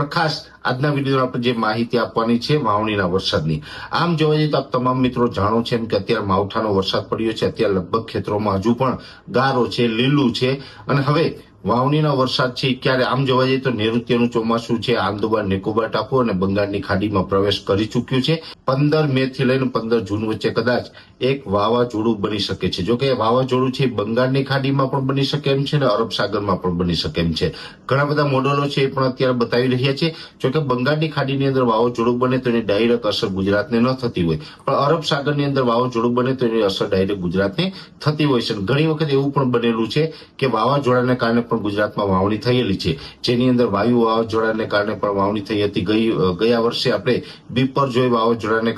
પણ ખાસ આજના વીડિયો આપણે જે માહિતી આપવાની છે વાવણીના વરસાદની. આમ જોવા જઈએ તો આપ તમામ મિત્રો જાણો છે કે અત્યારે માવઠાનો વરસાદ પડ્યો છે. અત્યારે લગભગ ખેતરોમાં હજુ પણ ગારો છે, લીલું છે. અને હવે વાવણીનો વરસાદ છે ક્યારે આમ જોવા જઈએ તો નૈઋત્યનું ચોમાસું છે. આંદોબાર નિકોબાર ટાપુ અને બંગાળની ખાડીમાં પ્રવેશ કરી ચૂક્યું છે. પંદર મે થી લઈને પંદર જૂન વચ્ચે કદાચ એક વાવાઝોડું બની શકે છે. જોકે વાવાઝોડું છે બંગાળની ખાડીમાં પણ બની શકે એમ છે અને અરબ સાગરમાં પણ બની શકે એમ છે. ઘણા બધા મોડેલો છે એ પણ અત્યારે બતાવી રહ્યા છે. જોકે બંગાળની ખાડીની અંદર વાવાઝોડું બને તો એની ડાયરેક્ટ અસર ગુજરાતને ન થતી હોય. પણ અરબ સાગરની અંદર વાવાઝોડું બને તો એની અસર ડાયરેક્ટ ગુજરાતને થતી હોય છે. ઘણી વખત એવું પણ બનેલું છે કે વાવાઝોડાને કારણે પણ ગુજરાતમાં વાવણી થયેલી છે. જેની અંદર વાયુ વાવાઝોડાને કારણે પણ વાવણી થઈ હતી. ગઈ ગયા વર્ષે આપણે બીપર જોઈ વાવાઝોડાને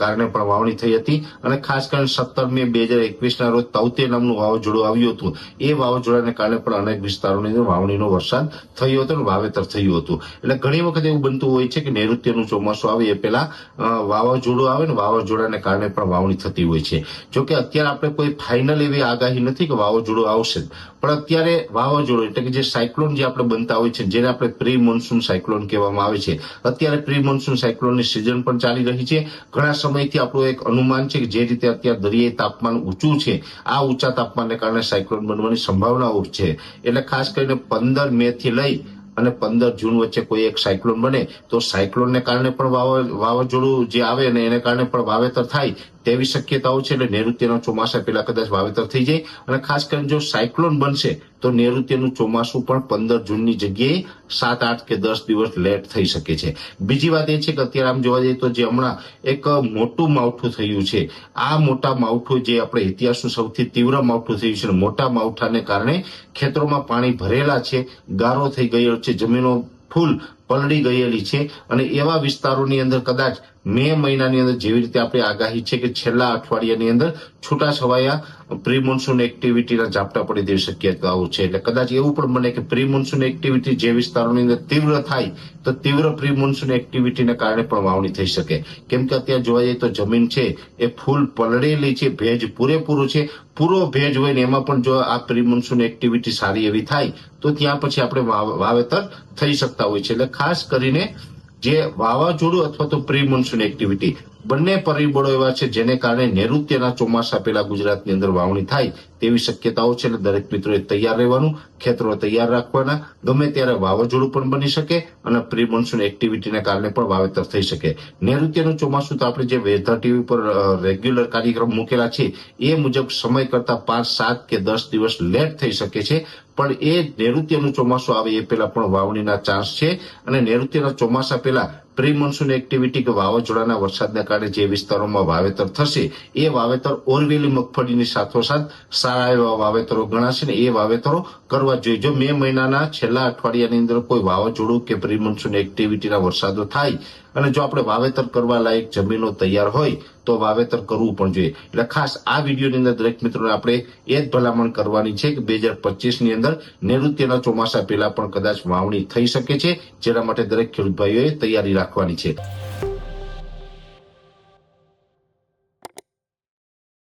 કારણે પણ વાવણી થઈ હતી અને ખાસ કરીને સત્તર મે બે હજાર એકવીસના રોજ તૌતે નામનું વાવાઝોડું આવ્યું હતું. એ વાવાઝોડાને કારણે પણ અનેક વિસ્તારોની અંદર વાવણીનો વરસાદ થયો હતો અને વાવેતર થયું હતું. એટલે ઘણી વખત એવું બનતું હોય છે કે નૈઋત્યનું ચોમાસું આવે એ પહેલા વાવાઝોડું આવે ને વાવાઝોડાને કારણે પણ વાવણી થતી હોય છે. જોકે અત્યારે આપણે કોઈ ફાઇનલ એવી આગાહી નથી કે વાવાઝોડું આવશે પણ અત્યારે વાવાઝોડું એટલે કે જે સાયક્લોન જે આપણે બનતા હોય છે, જેને આપણે પ્રી મોન્સૂન સાયક્લોન કહેવામાં આવે છે. અત્યારે પ્રી મોન્સૂન સાયક્લોનની સિઝન પણ ચાલી રહી છે. ઘણા સમયથી આપણું એક અનુમાન છે કે જે રીતે અત્યારે દરિયાઈ તાપમાન ઊંચું છે, આ ઊંચા તાપમાનને કારણે સાયક્લોન બનવાની સંભાવનાઓ છે. એટલે ખાસ કરીને પંદર મે થી લઈ અને પંદર જૂન વચ્ચે કોઈ એક સાયક્લોન બને, તો સાયક્લોનને કારણે પણ વાવા- વાવાઝોડું જે આવે ને એને કારણે પણ વાવેતર થાય તેવી શક્યતાઓ છે એટલે નૈઋત્યના ચોમાસા પહેલા કદાચ વાવેતર થઈ જાય. અને ખાસ કરીને જો સાયક્લોન બનશે, તો નૈઋત્યનું ચોમાસું પણ પંદર જૂનની જગ્યાએ સાત, આઠ કે દસ દિવસ લેટ થઈ શકે છે. બીજી વાત એ છે કે અત્યારે આમ જોવા જઈએ તો જે હમણાં એક મોટું માવઠું થયું છે, આ મોટા માવઠું જે આપણે ઇતિહાસનું સૌથી તીવ્ર માવઠું થયું છે મોટા માવઠાને કારણે ખેતરોમાં પાણી ભરેલા છે, ગારો થઈ ગયો છે, જમીનો ફૂલ પલળી ગયેલી છે અને એવા વિસ્તારોની અંદર કદાચ મે મહિનાની અંદર જેવી રીતે આપણે આગાહી છે કે છેલ્લા અઠવાડિયાની અંદર છૂટાછવાયા પ્રી મોન્સૂન એક્ટિવિટીના ઝાપટા પડી તેવી શક્યતાઓ છે. એટલે કદાચ એવું પણ બને કે પ્રી મોન્સૂન એક્ટિવિટી જે વિસ્તારોની અંદર તીવ્ર થાય, તો તીવ્ર પ્રી મોન્સૂન એક્ટિવિટીને કારણે પણ વાવણી થઈ શકે. કેમ કે અત્યારે જોવા જઈએ તો જમીન છે, એ ફૂલ પલળેલી છે, ભેજ પૂરેપૂરું છે. પૂરો ભેજ હોય ને એમાં પણ જો આ પ્રી મોન્સૂન એક્ટિવિટી સારી એવી થાય, તો ત્યાં પછી આપણે વાવ- વાવેતર થઈ શકતા હોય છે. એટલે ખાસ કરીને જે વાવાઝોડું અથવા તો પ્રી મોન્સૂન એક્ટિવિટી બંને પરિબળો એવા છે જેને કારણે નૈઋત્યના ચોમાસા પહેલા ગુજરાતની અંદર વાવણી થાય તેવી શક્યતાઓ છે એટલે દરેક મિત્રોએ તૈયાર રહેવાનું ખેતરો તૈયાર રાખવાના, ગમે ત્યારે વાવાઝોડું પણ બની શકે અને પ્રી મોન્સૂન એક્ટિવિટીને કારણે પણ વાવેતર થઈ શકે. નૈઋત્યનું ચોમાસું તો આપણે જે વેધર ટીવી પર રેગ્યુલર કાર્યક્રમ મૂકેલા છે, એ મુજબ સમય કરતા પાંચ, સાત કે દસ દિવસ લેટ થઈ શકે છે, પણ એ નૈઋત્યનું ચોમાસું આવે એ પહેલા પણ વાવણીના ચાન્સ છે અને નૈઋત્યના ચોમાસા પહેલા પ્રી મોન્સૂન એક્ટિવિટી કે વાવાઝોડાના વરસાદને કારણે જે વિસ્તારોમાં વાવેતર થશે, એ વાવેતર ઓરવેલી, મગફળીની સાથોસાથ સારા એવા વાવેતરો ગણાશે ને એ વાવેતરો કરવા જોઈએ. જો મે મહિનાના છેલ્લા અઠવાડિયાની અંદર કોઈ વાવાઝોડું કે પ્રી મોન્સૂન એક્ટિવિટીના વરસાદો થાય અને જો આપણે વાવેતર કરવા લાયક જમીનો તૈયાર હોય, તો વાવેતર કરવું પણ જોઈએ. એટલે ખાસ આ વિડીયોની અંદર દરેક મિત્રોને આપણે એ જ ભલામણ કરવાની છે કે બે હજાર પચીસની અંદર નૈઋત્યના ચોમાસા પહેલા પણ કદાચ વાવણી થઈ શકે છે, જેના માટે દરેક ખેડૂત ભાઈઓએ તૈયારી રાખવાની છે.